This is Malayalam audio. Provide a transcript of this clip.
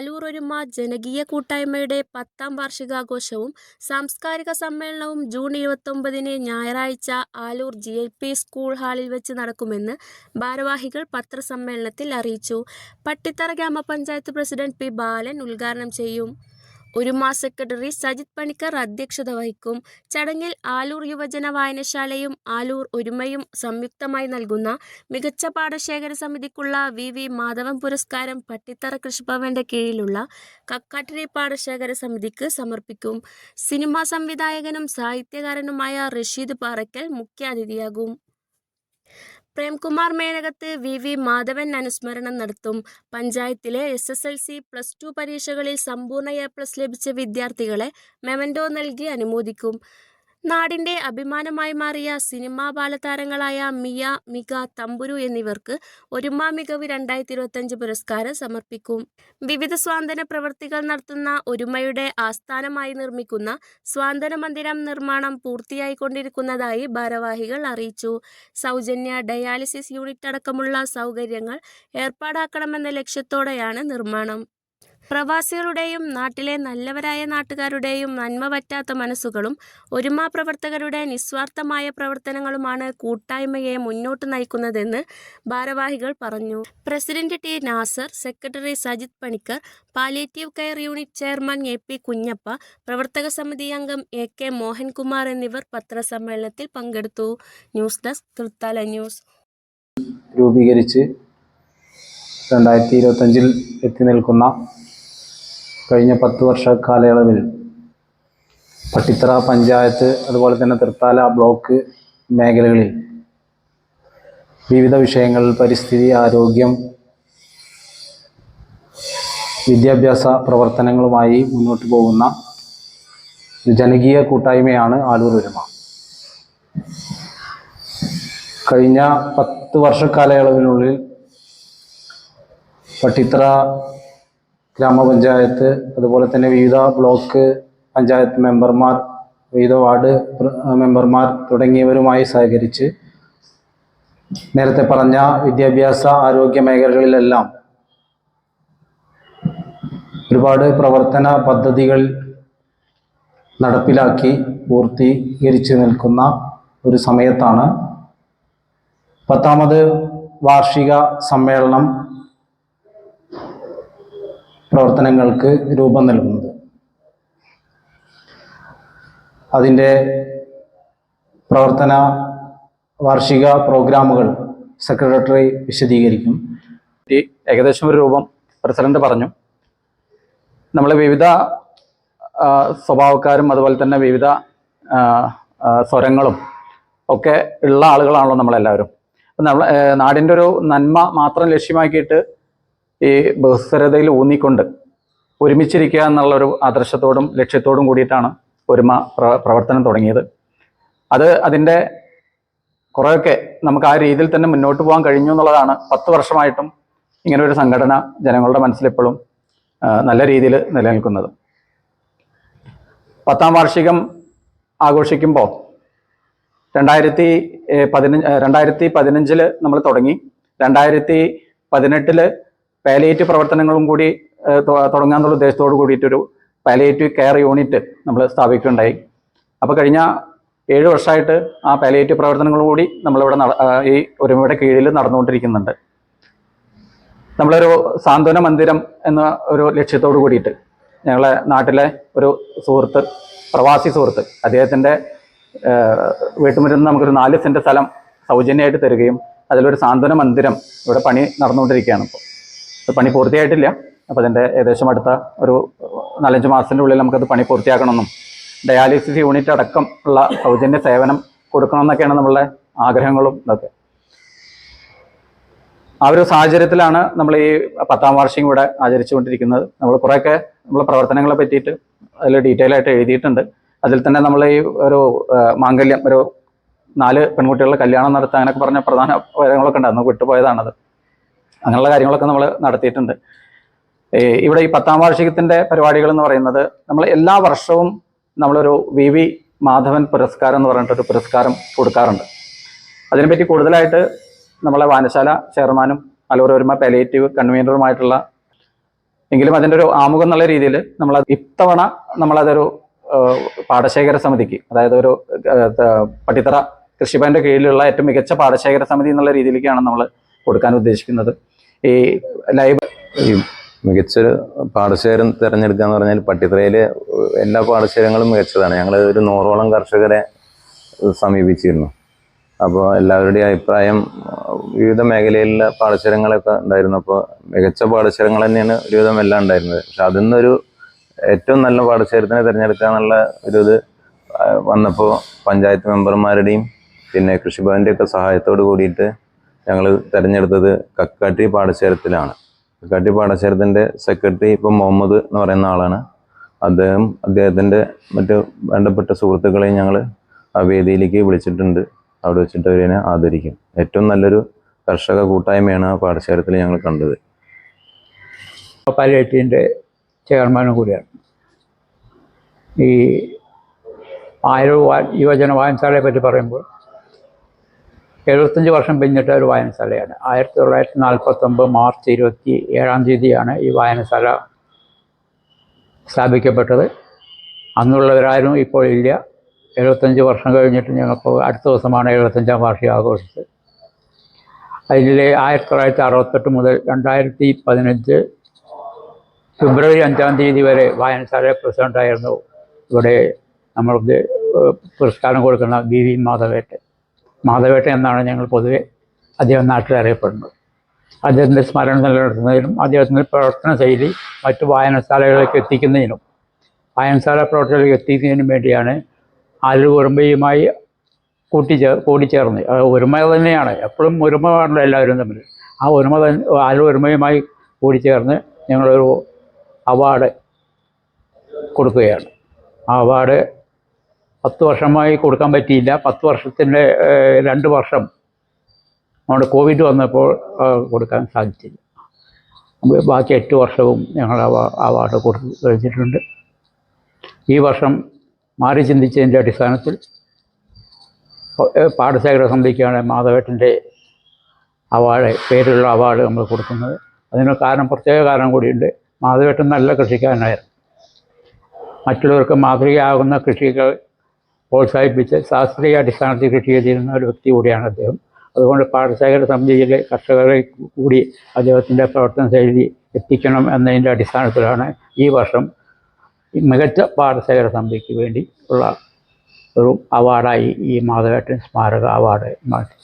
ആലൂർ ഒരുമ ജനകീയ കൂട്ടായ്മയുടെ പത്താം വാർഷികാഘോഷവും സാംസ്കാരിക സമ്മേളനവും ജൂൺ ഇരുപത്തൊമ്പതിന് ഞായറാഴ്ച Alur G L P school ഹാളിൽ വെച്ച് നടക്കുമെന്ന് ഭാരവാഹികൾ പത്രസമ്മേളനത്തിൽ അറിയിച്ചു. പട്ടിത്തറ ഗ്രാമപഞ്ചായത്ത് പ്രസിഡന്റ് പി ബാലൻ ഉദ്ഘാടനം ചെയ്യും. ഒരുമ സെക്രട്ടറി സജിത് പണിക്കർ അധ്യക്ഷത വഹിക്കും. ചടങ്ങിൽ ആലൂർ യുവജന വായനശാലയും ആലൂർ ഒരുമയും സംയുക്തമായി നൽകുന്ന മികച്ച പാടശേഖര സമിതിക്കുള്ള വി. വി. മാധവൻ പുരസ്കാരം പട്ടിത്തറ കൃഷിഭവന്റെ കീഴിലുള്ള കക്കാട്ടിരി പാടശേഖര സമിതിക്ക് സമർപ്പിക്കും. സിനിമാ സംവിധായകനും സാഹിത്യകാരനുമായ റഷീദ് പാറയ്ക്കൽ മുഖ്യാതിഥിയാകും. പ്രേംകുമാർ മേനകത്ത് വി. വി. മാധവൻ അനുസ്മരണം നടത്തും. പഞ്ചായത്തിലെ S. S. L. C, plus two പരീക്ഷകളിൽ സമ്പൂർണ എ പ്ലസ് ലഭിച്ച വിദ്യാർത്ഥികളെ മെമന്റോ നൽകി അനുമോദിക്കും. നാടിന്റെ അഭിമാനമായി മാറിയ സിനിമാ ബാലതാരങ്ങളായ മിയ, മിക, തമ്പുരു എന്നിവർക്ക് ഒരുമ മികവ് രണ്ടായിരത്തി ഇരുപത്തഞ്ച് പുരസ്കാരം സമർപ്പിക്കും. വിവിധ സ്വാന്തന പ്രവൃത്തികൾ നടത്തുന്ന ഒരുമയുടെ ആസ്ഥാനമായി നിർമ്മിക്കുന്ന സ്വാന്തന മന്ദിരം നിർമ്മാണം പൂർത്തിയായിക്കൊണ്ടിരിക്കുന്നതായി ഭാരവാഹികൾ അറിയിച്ചു. സൗജന്യ ഡയാലിസിസ് യൂണിറ്റ് അടക്കമുള്ള സൗകര്യങ്ങൾ ഏർപ്പാടാക്കണമെന്ന ലക്ഷ്യത്തോടെയാണ് നിർമ്മാണം. പ്രവാസികളുടെയും നാട്ടിലെ നല്ലവരായ നാട്ടുകാരുടെയും നന്മ പറ്റാത്ത മനസ്സുകളും ഒരുമാ പ്രവർത്തകരുടെ നിസ്വാർത്ഥമായ പ്രവർത്തനങ്ങളുമാണ് കൂട്ടായ്മയെ മുന്നോട്ട് നയിക്കുന്നതെന്ന് ഭാരവാഹികൾ പറഞ്ഞു. President T. Nasar, secretary Sajith Panicker, palliative care unit chairman A. P. Kunjappa, പ്രവർത്തക സമിതി അംഗം എ. കെ. മോഹൻകുമാർ എന്നിവർ പത്രസമ്മേളനത്തിൽ പങ്കെടുത്തു. News desk Thrithala news. രൂപീകരിച്ച് രണ്ടായിരത്തി ഇരുപത്തഞ്ചിൽ എത്തി നിൽക്കുന്ന കഴിഞ്ഞ പത്ത് വർഷ കാലയളവിൽ പട്ടിത്തറ പഞ്ചായത്ത് അതുപോലെ തന്നെ തൃത്താല ബ്ലോക്ക് മേഖലകളിൽ വിവിധ വിഷയങ്ങൾ പരിസ്ഥിതി ആരോഗ്യം വിദ്യാഭ്യാസ പ്രവർത്തനങ്ങളുമായി മുന്നോട്ട് പോകുന്ന ജനകീയ കൂട്ടായ്മയാണ് ആലൂർ ഒരുമ കഴിഞ്ഞ പത്ത് വർഷക്കാലയളവിനുള്ളിൽ പട്ടിത്തറ ഗ്രാമപഞ്ചായത്ത് അതുപോലെ തന്നെ വിവിധ ബ്ലോക്ക് പഞ്ചായത്ത് മെമ്പർമാർ വിവിധ വാർഡ് മെമ്പർമാർ തുടങ്ങിയവരുമായി സഹകരിച്ച് നേരത്തെ പറഞ്ഞ വിദ്യാഭ്യാസ ആരോഗ്യ മേഖലകളിലെല്ലാം ഒരുപാട് പ്രവർത്തന പദ്ധതികൾ നടപ്പിലാക്കി പൂർത്തീകരിച്ചു നിൽക്കുന്ന ഒരു സമയത്താണ് പത്താമത് വാർഷിക സമ്മേളനം പ്രവർത്തനങ്ങൾക്ക് രൂപം നൽകുന്നത്. അതിന്റെ പ്രവർത്തന വാർഷിക പ്രോഗ്രാമുകൾ സെക്രട്ടറി വിശദീകരിക്കും. ഏകദേശം ഒരു രൂപം പ്രസിഡന്റ് പറഞ്ഞു. നമ്മൾ വിവിധ സ്വഭാവക്കാരും അതുപോലെ തന്നെ വിവിധ സ്വരങ്ങളും ഒക്കെ ഉള്ള ആളുകളാണല്ലോ നമ്മളെല്ലാവരും. നമ്മൾ നാടിന്റെ ഒരു നന്മ മാത്രം ലക്ഷ്യമാക്കിയിട്ട് ഈ ബഹുസ്വരതയിൽ ഊന്നിക്കൊണ്ട് ഒരുമിച്ചിരിക്കുക എന്നുള്ളൊരു ആദർശത്തോടും ലക്ഷ്യത്തോടും കൂടിയിട്ടാണ് ഒരുമ പ്രവർത്തനം തുടങ്ങിയത്. അത് അതിന്റെ കുറേയൊക്കെ നമുക്ക് ആ രീതിയിൽ തന്നെ മുന്നോട്ട് പോകാൻ കഴിഞ്ഞു എന്നുള്ളതാണ് പത്ത് വർഷമായിട്ടും ഇങ്ങനെ ഒരു സംഘടന ജനങ്ങളുടെ മനസ്സിലിപ്പോഴും നല്ല രീതിയിൽ നിലനിൽക്കുന്നത്. പത്താം വാർഷികം ആഘോഷിക്കുമ്പോൾ രണ്ടായിരത്തി പതിനഞ്ച് രണ്ടായിരത്തി പതിനഞ്ചിൽ നമ്മൾ തുടങ്ങി. രണ്ടായിരത്തി പതിനെട്ടിൽ പാലിയേറ്റീവ് പ്രവർത്തനങ്ങളും കൂടി തുടങ്ങാന്നുള്ള ഉദ്ദേശത്തോട് കൂടിയിട്ടൊരു പാലിയേറ്റീവ് കെയർ യൂണിറ്റ് നമ്മൾ സ്ഥാപിക്കുകയുണ്ടായി. അപ്പോൾ കഴിഞ്ഞ ഏഴ് വർഷമായിട്ട് ആ പാലിയേറ്റീവ് പ്രവർത്തനങ്ങളും കൂടി നമ്മളിവിടെ ഈ ഒരുമയുടെ കീഴിൽ നടന്നുകൊണ്ടിരിക്കുന്നുണ്ട്. നമ്മളൊരു സാന്ത്വന മന്ദിരം എന്ന ഒരു ലക്ഷ്യത്തോട് കൂടിയിട്ട് ഞങ്ങളെ നാട്ടിലെ ഒരു സുഹൃത്ത് പ്രവാസി സുഹൃത്ത് അദ്ദേഹത്തിന്റെ വീട്ടുമുറ്റത്ത് നമുക്കൊരു നാല് സെന്റ് സ്ഥലം സൗജന്യമായിട്ട് തരികയും അതിലൊരു സാന്ത്വന മന്ദിരം ഇവിടെ പണി നടന്നുകൊണ്ടിരിക്കുകയാണ് ഇപ്പോൾ. പണി പൂർത്തിയായിട്ടില്ല. അപ്പോൾ അതിന്റെ ഏകദേശം അടുത്ത ഒരു നാലഞ്ച് മാസത്തിന്റെ ഉള്ളിൽ നമുക്കത് പണി പൂർത്തിയാക്കണമെന്നും ഡയാലിസിസ് യൂണിറ്റ് അടക്കം ഉള്ള സൗജന്യ സേവനം കൊടുക്കണമെന്നൊക്കെയാണ് നമ്മളുടെ ആഗ്രഹങ്ങളും ഇതൊക്കെ. ആ ഒരു സാഹചര്യത്തിലാണ് നമ്മൾ ഈ പത്താം വാർഷികം ഇവിടെ ആചരിച്ചുകൊണ്ടിരിക്കുന്നത്. നമ്മൾ കുറേയൊക്കെ നമ്മളെ പ്രവർത്തനങ്ങളെ പറ്റിയിട്ട് അതിൽ ഡീറ്റെയിൽ ആയിട്ട് എഴുതിയിട്ടുണ്ട്. അതിൽ തന്നെ നമ്മൾ ഈ ഒരു മാംഗല്യം ഒരു നാല് പെൺകുട്ടികളുടെ കല്യാണം നടത്താനൊക്കെ പറഞ്ഞ പ്രധാന കാര്യങ്ങളൊക്കെ ഉണ്ടായിരുന്നു വിട്ടുപോയതാണത്. അങ്ങനെയുള്ള കാര്യങ്ങളൊക്കെ നമ്മൾ നടത്തിയിട്ടുണ്ട്. ഇവിടെ ഈ പത്താം വാർഷികത്തിന്റെ പരിപാടികൾ എന്ന് പറയുന്നത് നമ്മൾ എല്ലാ വർഷവും നമ്മളൊരു വി വി മാധവൻ പുരസ്കാരം എന്ന് പറഞ്ഞിട്ടൊരു പുരസ്കാരം കൊടുക്കാറുണ്ട്. അതിനെപ്പറ്റി കൂടുതലായിട്ട് നമ്മളെ വായനശാല ചെയർമാനും അലൂർ ഒരുമ പാലിയേറ്റീവ് കൺവീനറുമായിട്ടുള്ള എങ്കിലും അതിന്റെ ഒരു ആമുഖം എന്നുള്ള രീതിയിൽ നമ്മൾ ഇത്തവണ നമ്മളതൊരു പാടശേഖര സമിതിക്ക് അതായത് ഒരു പട്ടിത്തറ കൃഷിഭവന്റെ കീഴിലുള്ള ഏറ്റവും മികച്ച പാടശേഖര സമിതി എന്നുള്ള രീതിയിലേക്കാണ് നമ്മൾ കൊടുക്കാൻ ഉദ്ദേശിക്കുന്നത്. ഈ ലൈബ് ഈ മികച്ചൊരു പാടശേഖരം തിരഞ്ഞെടുക്കുക എന്ന് പറഞ്ഞാൽ പട്ടിത്തറയിലെ എല്ലാ പാടശേഖരങ്ങളും മികച്ചതാണ്. ഞങ്ങൾ ഒരു നൂറോളം കർഷകരെ സമീപിച്ചിരുന്നു. അപ്പോൾ എല്ലാവരുടെയും അഭിപ്രായം വിവിധ മേഖലയിലുള്ള പാടശേഖരങ്ങളൊക്കെ ഉണ്ടായിരുന്നു. അപ്പോൾ മികച്ച പാടശേഖരങ്ങൾ തന്നെയാണ് ഒരുവിധം എല്ലാം ഉണ്ടായിരുന്നത്. പക്ഷെ അതിൽ നിന്നൊരു ഏറ്റവും നല്ല പാടശേഖരത്തിനെ തിരഞ്ഞെടുക്കുക എന്നുള്ള ഒരു ഇത് വന്നപ്പോൾ പഞ്ചായത്ത് മെമ്പർമാരുടെയും പിന്നെ കൃഷിഭവന്റെ ഒക്കെ സഹായത്തോട് കൂടിയിട്ട് ഞങ്ങൾ തിരഞ്ഞെടുത്തത് കക്കാട്ടി പാടശേരത്തിലാണ്. കക്കാട്ടി പാടശേരത്തിന്റെ സെക്രട്ടറി ഇപ്പം മുഹമ്മദ് എന്ന് പറയുന്ന ആളാണ്. അദ്ദേഹം അദ്ദേഹത്തിന്റെ മറ്റ് വേണ്ടപ്പെട്ട സുഹൃത്തുക്കളെയും ഞങ്ങൾ ആ വേദിയിലേക്ക് വിളിച്ചിട്ടുണ്ട്. അവിടെ വെച്ചിട്ട് അവരെ ആദരിക്കും. ഏറ്റവും നല്ലൊരു കർഷക കൂട്ടായ്മയാണ് ആ പാടശേരത്തിൽ ഞങ്ങൾ കണ്ടത്. പാലിയേറ്റീവിന്റെ ചെയർമാനും കൂടിയാണ്. ഈ ആയിരം യുവജന വായനശാലയെ പറ്റി പറയുമ്പോൾ എഴുപത്തഞ്ച് വർഷം പിന്നിട്ട ഒരു വായനശാലയാണ്. ആയിരത്തി തൊള്ളായിരത്തി നാൽപ്പത്തൊമ്പത് മാർച്ച് ഇരുപത്തി ഏഴാം തീയതിയാണ് ഈ വായനശാല സ്ഥാപിക്കപ്പെട്ടത്. അന്നുള്ളവരാരും ഇപ്പോൾ ഇല്ല. എഴുപത്തഞ്ച് വർഷം കഴിഞ്ഞിട്ട് ഞങ്ങൾക്ക് അടുത്ത ദിവസമാണ് എഴുപത്തഞ്ചാം വാർഷികം ആഘോഷിച്ചത്. അതിൽ ആയിരത്തി തൊള്ളായിരത്തി അറുപത്തെട്ട് മുതൽ രണ്ടായിരത്തി പതിനഞ്ച് ഫെബ്രുവരി അഞ്ചാം തീയതി വരെ വായനശാല പ്രസിഡന്റായിരുന്നു ഇവിടെ നമ്മൾക്ക് ഏഹ് പുരസ്കാരം കൊടുക്കുന്ന ബി വി മാധവേട്ടൻ. മാധവേട്ടൻ എന്നാണ് ഞങ്ങൾ പൊതുവെ അദ്ദേഹം നാട്ടിൽ അറിയപ്പെടുന്നത്. അദ്ദേഹത്തിന്റെ സ്മരണ നിലനിർത്തുന്നതിനും അദ്ദേഹത്തിന്റെ പ്രവർത്തന ശൈലി മറ്റു വായനശാലകളിലേക്ക് എത്തിക്കുന്നതിനും വായനശാല പ്രവർത്തനങ്ങളിലേക്ക് എത്തിക്കുന്നതിനും വേണ്ടിയാണ് ആലുകുറുമ്പയുമായി കൂട്ടിച്ചേർ കൂടിച്ചേർന്ന് ഒരുമ തന്നെയാണ്. എപ്പോഴും ഒരുമ എല്ലാവരും തമ്മിൽ. ആ ഒരുമ തന്നെ ആലു ഒരുമയുമായി കൂടിച്ചേർന്ന് ഞങ്ങളൊരു അവാർഡ് കൊടുക്കുകയാണ്. ആ അവാർഡ് പത്ത് വർഷമായി കൊടുക്കാൻ പറ്റിയില്ല. പത്ത് വർഷത്തിന്റെ രണ്ട് വർഷം നമ്മുടെ കോവിഡ് വന്നപ്പോൾ കൊടുക്കാൻ സാധിച്ചില്ല. ബാക്കി എട്ട് വർഷവും ഞങ്ങൾ അവാ- അവാർഡ് കൊടുത്ത് കഴിഞ്ഞിട്ടുണ്ട്. ഈ വർഷം മാറി ചിന്തിച്ചതിന്റെ അടിസ്ഥാനത്തിൽ പാഠശേഖര സമിതിക്കാണ് മാധവേട്ടന്റെ അവാർഡ് പേരുള്ള അവാർഡ് നമ്മൾ കൊടുക്കുന്നത്. അതിന് കാരണം പ്രത്യേക കാരണം കൂടിയുണ്ട്. മാധവേട്ടൻ നല്ല കൃഷിക്കാരനായിരുന്നു. മറ്റുള്ളവർക്ക് മാതൃകയാകുന്ന കൃഷികൾ പ്രോത്സാഹിപ്പിച്ച് ശാസ്ത്രീയ അടിസ്ഥാനത്തിൽ കൃഷി ചെയ്തിരുന്ന ഒരു വ്യക്തി കൂടിയാണ് അദ്ദേഹം. അതുകൊണ്ട് പാടശേഖര സമിതിയിലെ കർഷകരെ കൂടി അദ്ദേഹത്തിന്റെ പ്രവർത്തന ശൈലി എത്തിക്കണം എന്നതിന്റെ അടിസ്ഥാനത്തിലാണ് ഈ വർഷം മികച്ച പാടശേഖര സമിതിക്ക് വേണ്ടി ഉള്ള ഒരു അവാർഡായി ഈ മാധവേട്ടൻ സ്മാരക അവാർഡ് മാറ്റി.